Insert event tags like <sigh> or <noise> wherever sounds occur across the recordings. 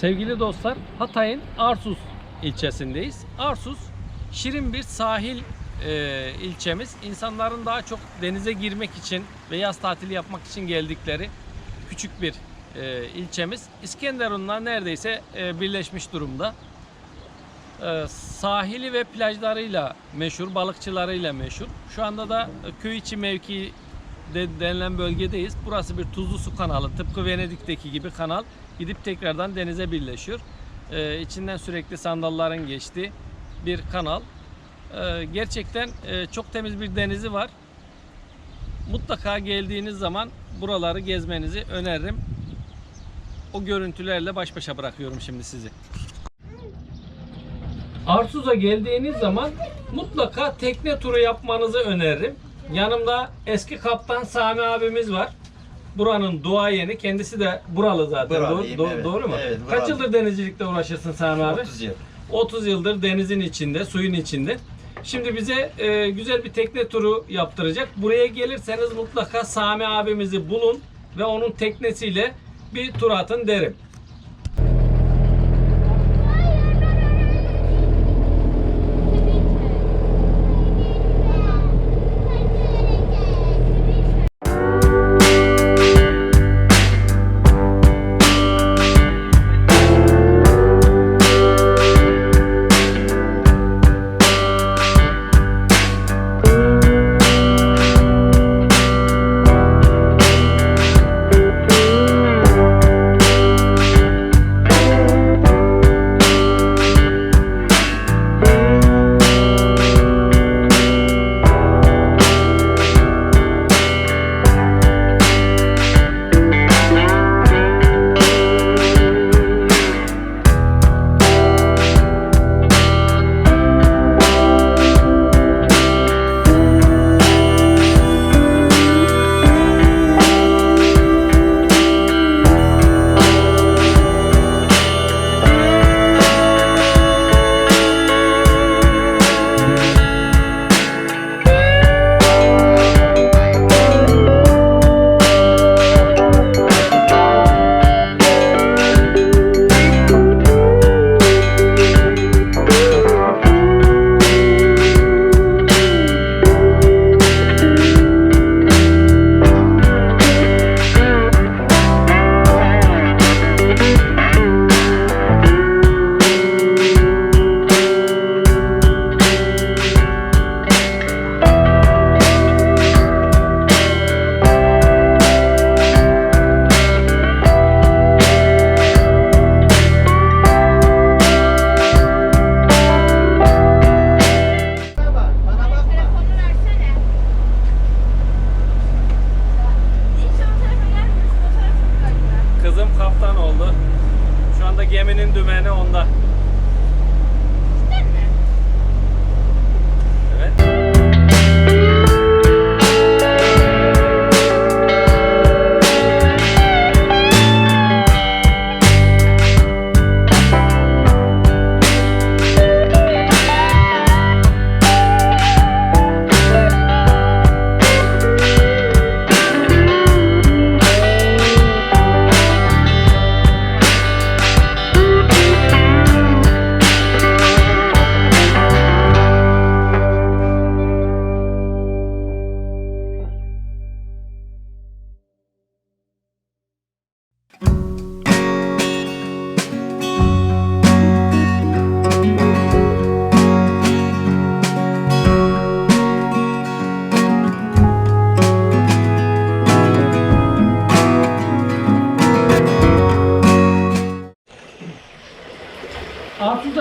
Sevgili dostlar, Hatay'ın Arsuz ilçesindeyiz. Arsuz, şirin bir sahil e, ilçemiz. İnsanların daha çok denize girmek için ve yaz tatili yapmak için geldikleri küçük bir e, ilçemiz. İskenderun'la neredeyse e, birleşmiş durumda. E, sahili ve plajlarıyla meşhur, balıkçılarıyla meşhur. Şu anda da e, köy içi mevki denilen bölgedeyiz. Burası bir tuzlu su kanalı. Tıpkı Venedik'teki gibi kanal. Gidip tekrardan denize birleşiyor. Ee, içinden sürekli sandalların geçtiği bir kanal. Ee, gerçekten e, çok temiz bir denizi var. Mutlaka geldiğiniz zaman buraları gezmenizi öneririm. O görüntülerle baş başa bırakıyorum şimdi sizi. Arsuz'a geldiğiniz zaman mutlaka tekne turu yapmanızı öneririm. Yanımda eski kaptan Sami abimiz var. Buranın duayeni. Kendisi de buralı zaten. Buralıyım, doğru, do- evet. doğru mu? Evet, Kaç yıldır denizcilikte uğraşırsın Sami abi? 30 yıl. 30 yıldır denizin içinde, suyun içinde. Şimdi bize e, güzel bir tekne turu yaptıracak. Buraya gelirseniz mutlaka Sami abimizi bulun ve onun teknesiyle bir tur atın derim.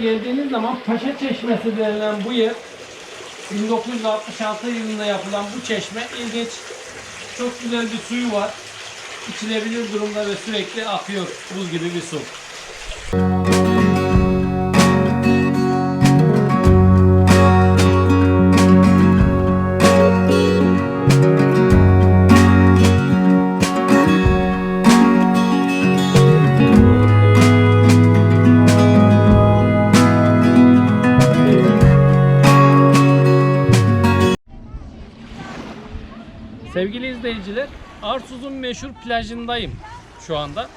Geldiğiniz zaman Paşa Çeşmesi denilen bu yer 1966 yılında yapılan bu çeşme ilginç. Çok güzel bir suyu var. İçilebilir durumda ve sürekli akıyor. Buz gibi bir su. Sevgili izleyiciler, Arsuz'un meşhur plajındayım şu anda.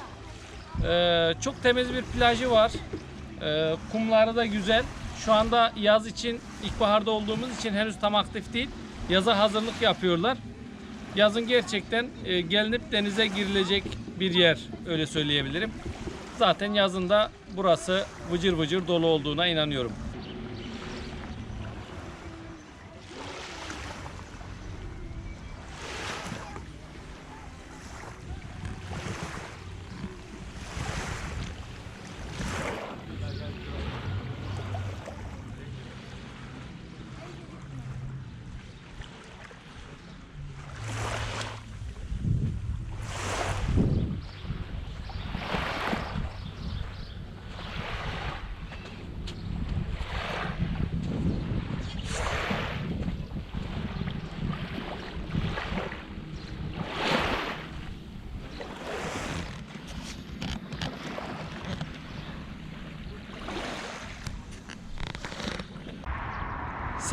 Ee, çok temiz bir plajı var. Ee, kumları da güzel. Şu anda yaz için, ilkbaharda olduğumuz için henüz tam aktif değil. Yaza hazırlık yapıyorlar. Yazın gerçekten e, gelinip denize girilecek bir yer öyle söyleyebilirim. Zaten yazında burası vıcır vıcır dolu olduğuna inanıyorum.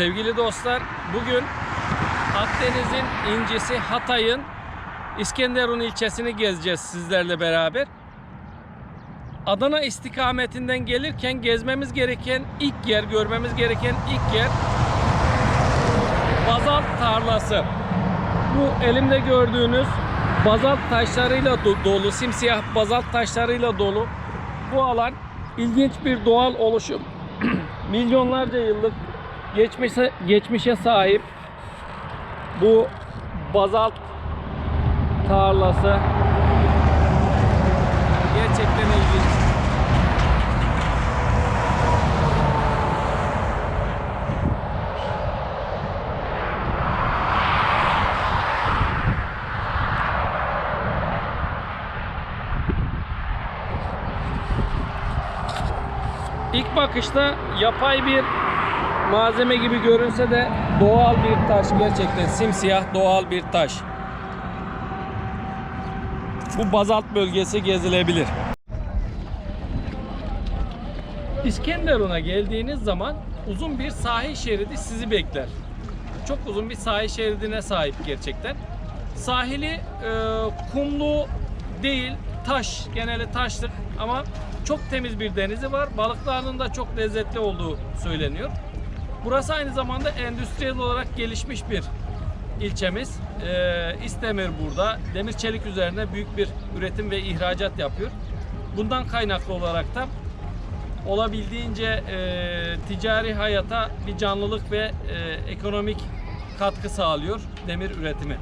Sevgili dostlar, bugün Akdeniz'in incisi Hatay'ın İskenderun ilçesini gezeceğiz sizlerle beraber. Adana istikametinden gelirken gezmemiz gereken ilk yer, görmemiz gereken ilk yer bazalt tarlası. Bu elimde gördüğünüz bazalt taşlarıyla do- dolu, simsiyah bazalt taşlarıyla dolu bu alan ilginç bir doğal oluşum. <clears throat> Milyonlarca yıllık geçmişe geçmişe sahip bu bazalt tarlası gerçekten ilginç. İlk bakışta yapay bir malzeme gibi görünse de doğal bir taş gerçekten simsiyah doğal bir taş. Bu bazalt bölgesi gezilebilir. İskenderun'a geldiğiniz zaman uzun bir sahil şeridi sizi bekler. Çok uzun bir sahil şeridine sahip gerçekten. Sahili e, kumlu değil, taş, genelde taşlık ama çok temiz bir denizi var. Balıklarının da çok lezzetli olduğu söyleniyor. Burası aynı zamanda endüstriyel olarak gelişmiş bir ilçemiz. Ee, İstemir burada demir çelik üzerine büyük bir üretim ve ihracat yapıyor. Bundan kaynaklı olarak da olabildiğince e, ticari hayata bir canlılık ve e, ekonomik katkı sağlıyor demir üretimi.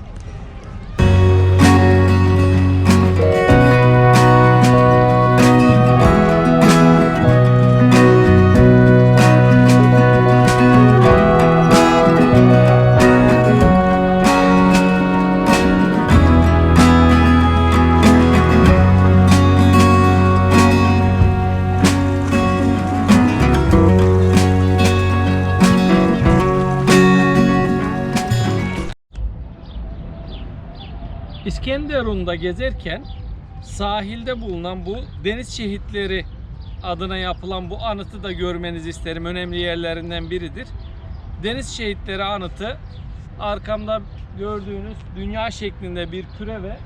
İskenderun'da gezerken sahilde bulunan bu deniz şehitleri adına yapılan bu anıtı da görmenizi isterim. Önemli yerlerinden biridir. Deniz şehitleri anıtı arkamda gördüğünüz dünya şeklinde bir küre ve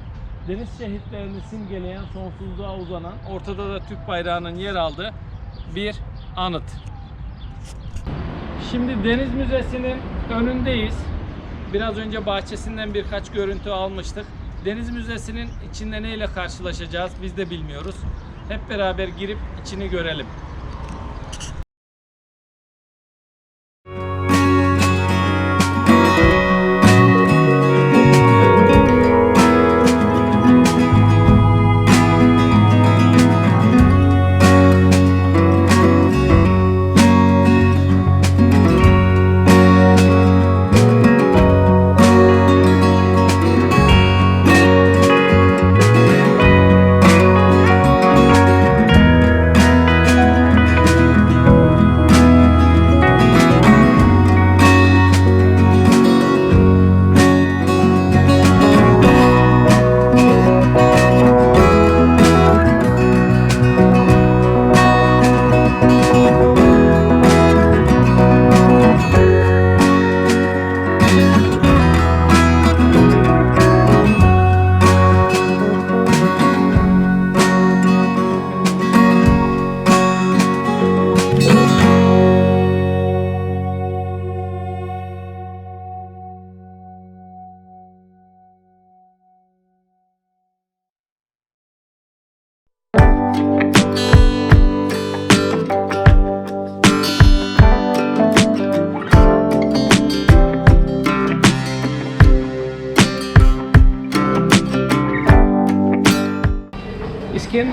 deniz şehitlerini simgeleyen sonsuzluğa uzanan ortada da Türk bayrağının yer aldığı bir anıt. Şimdi Deniz Müzesi'nin önündeyiz. Biraz önce bahçesinden birkaç görüntü almıştık. Deniz Müzesi'nin içinde neyle karşılaşacağız biz de bilmiyoruz. Hep beraber girip içini görelim.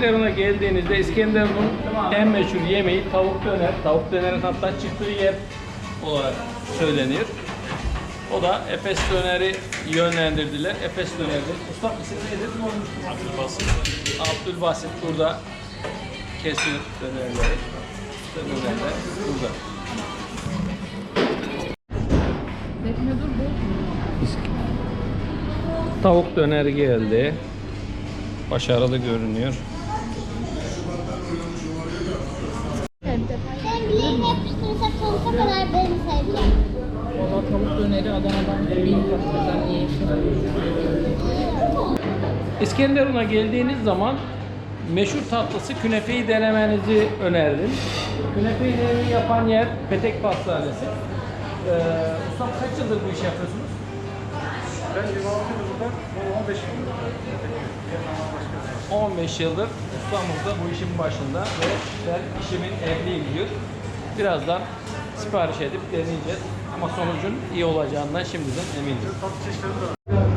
İskenderun'a geldiğinizde İskenderun'un en meşhur yemeği tavuk döner. Tavuk dönerin hatta çıktığı yer olarak söyleniyor. O da Efes döneri yönlendirdiler. Efes dönerdir. Usta isim nedir? Abdülbasit. Abdülbasit burada kesiyor dönerleri. Dönerler burada. Tavuk döner geldi. Başarılı görünüyor. Adana'dan. İskenderun'a geldiğiniz zaman meşhur tatlısı künefeyi denemenizi öneririm. Künefeyi denemeyi yapan yer Petek Pastanesi. Ee, ustam kaç yıldır bu işi yapıyorsunuz? Ben 26 yıldır bu 15 yıldır. 15 yıldır ustamız da bu işin başında ve ben işimin ehliyim diyor. Birazdan sipariş edip deneyeceğiz. Ama sonucun iyi olacağından şimdiden eminim.